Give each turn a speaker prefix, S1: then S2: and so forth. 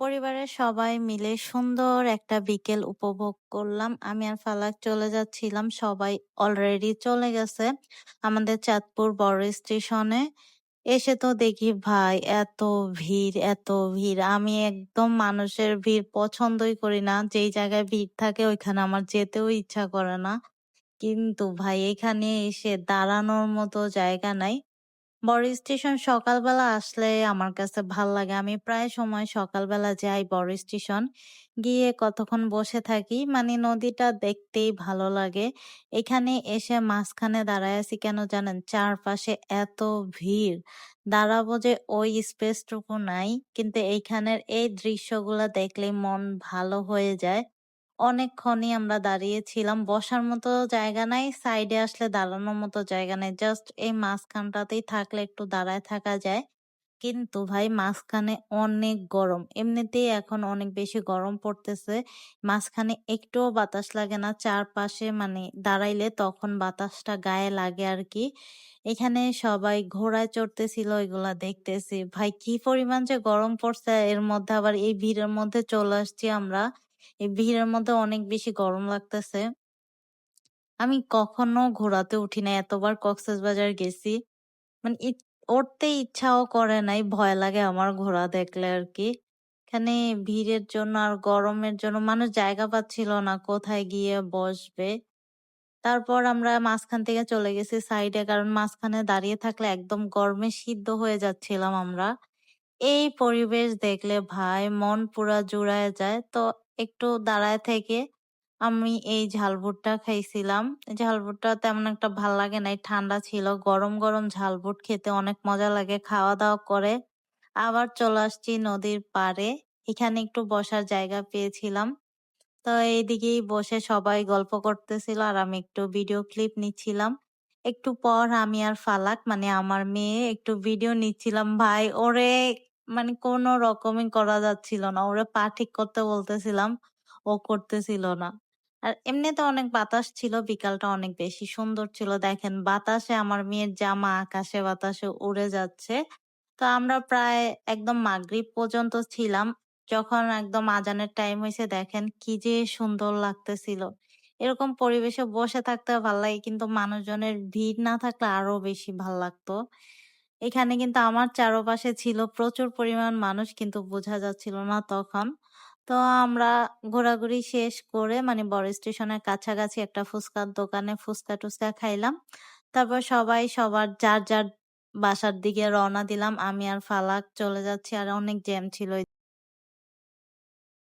S1: পরিবারের সবাই মিলে সুন্দর একটা বিকেল উপভোগ করলাম। আমি আর ফালাক চলে যাচ্ছিলাম। সবাই অলরেডি চলে গেছে আমাদের চাঁদপুর বড় স্টেশনে। এসে তো দেখি ভাই এত ভিড়, এত ভিড়। আমি একদম মানুষের ভিড় পছন্দই করি না। যেই জায়গায় ভিড় থাকে ওইখানে আমার যেতেও ইচ্ছা করে না। কিন্তু ভাই এখানে এসে দাঁড়ানোর মতো জায়গা নাই। বড় স্টেশন সকালবেলা আসলে আমার কাছে ভালো লাগে। আমি প্রায় সময় সকালবেলা যাই বড় স্টেশন। গিয়ে কতক্ষণ বসে থাকি। মানে নদীটা দেখতেই ভালো লাগে। এখানে এসে মাঝখানে দাঁড়ায় আছি কেন জানেন? চারপাশে এত ভিড়। দাঁড়াবো যে ওই স্পেসটুকু নাই। কিন্তু এইখানের এই দৃশ্যগুলা দেখলে মন ভালো হয়ে যায়। অনেকক্ষণই আমরা দাঁড়িয়েছিলাম। বসার মতো জায়গা নাই। সাইডে আসলে দাঁড়ানোর মতো জায়গা নাই। জাস্ট এই মাঝখানটাতেই থাকলে একটু দাঁড়ায় থাকা যায়। কিন্তু ভাই, মাঝখানে অনেক গরম। এমনিতেই এখন অনেক বেশি গরম পড়তেছে। মাঝখানে একটুও বাতাস লাগে না। চারপাশে মানে দাঁড়াইলে তখন বাতাসটা গায়ে লাগে আর কি এখানে সবাই ঘোড়ায় চড়তেছিল এগুলা দেখতেছি। ভাই, কি পরিমাণ যে গরম পড়ছে এর মধ্যে আবার এই ভিড়ের মধ্যে চলে আসছি আমরা। এই ভিড়ের মধ্যে অনেক বেশি গরম লাগতেছে। আমি কখনো ঘোরাতে উঠি নাই। এতবার কক্সবাজার গেছি। মানে উঠতে ইচ্ছাও করে নাই। ভয় লাগে আমার ঘোড়া দেখলে আরকি। এখানে ভিড়ের জন্য আর গরমের জন্য মানুষ জায়গা পাচ্ছিল না, কোথায় গিয়ে বসবে। তারপর আমরা মাঝখান থেকে চলে গেছি সাইডে, কারণ মাঝখানে দাঁড়িয়ে থাকলে একদম গরমে সিদ্ধ হয়ে যাচ্ছিলাম আমরা। এই পরিবেশ দেখলে ভাই মন পুরা জুড়ায় যায়। তো একটু দাঁড়ায় থেকে আমি এই ঝাল ভুট্টা খাইছিলাম। ঝাল ভুট্টা তেমন একটা ভালো লাগে নাই। ঠান্ডা ছিল। গরম, গরম ঝাল ভুট খেতে অনেক মজা লাগে। খাওয়া-দাওয়া করে আবার চলে আসছি নদীর পাড়ে। এখানে একটু বসার জায়গা পেয়েছিলাম। তো এইদিকেই বসে সবাই গল্প করতেছিল আর আমি একটু ভিডিও ক্লিপ নিচ্ছিলাম। একটু পর আমি আর ফালাক মানে আমার মেয়ে একটু ভিডিও নিচ্ছিলাম। ভাই ওরে মানে কোনো রকমই করা যাচ্ছিল না। ওরে পা ঠিক করতে বলতেছিলাম। ও করতেছিল না। আর এমনিতে অনেক বাতাস ছিল। বিকালটা অনেক বেশি সুন্দর ছিল। দেখেন, বাতাসে আমার মেয়ের জামা আকাশে বাতাসে উড়ে যাচ্ছে। তো আমরা প্রায় একদম মাগরিব পর্যন্ত ছিলাম। যখন একদম আজানের টাইম হয়েছে দেখেন কি যে সুন্দর লাগতেছিল। এরকম পরিবেশে বসে থাকতে ভালো লাগে, কিন্তু মানুষজনের ভিড় না থাকলে আরও বেশি ভালো লাগতো। এখানে কিন্তু আমার চারপাশে ছিল প্রচুর পরিমাণ মানুষ কিন্তু বোঝা যাচ্ছিল না তখন। তো আমরা ঘোরাঘুরি শেষ করে মানে বড় স্টেশনের কাছাকাছি একটা ফুচকার দোকানে ফুচকা-টুচকা খাইলাম। তারপর সবাই সবার যার, যার বাসার দিকে রওনা দিলাম। আমি আর ফালাক চলে যাচ্ছি আর অনেক জ্যাম ছিল।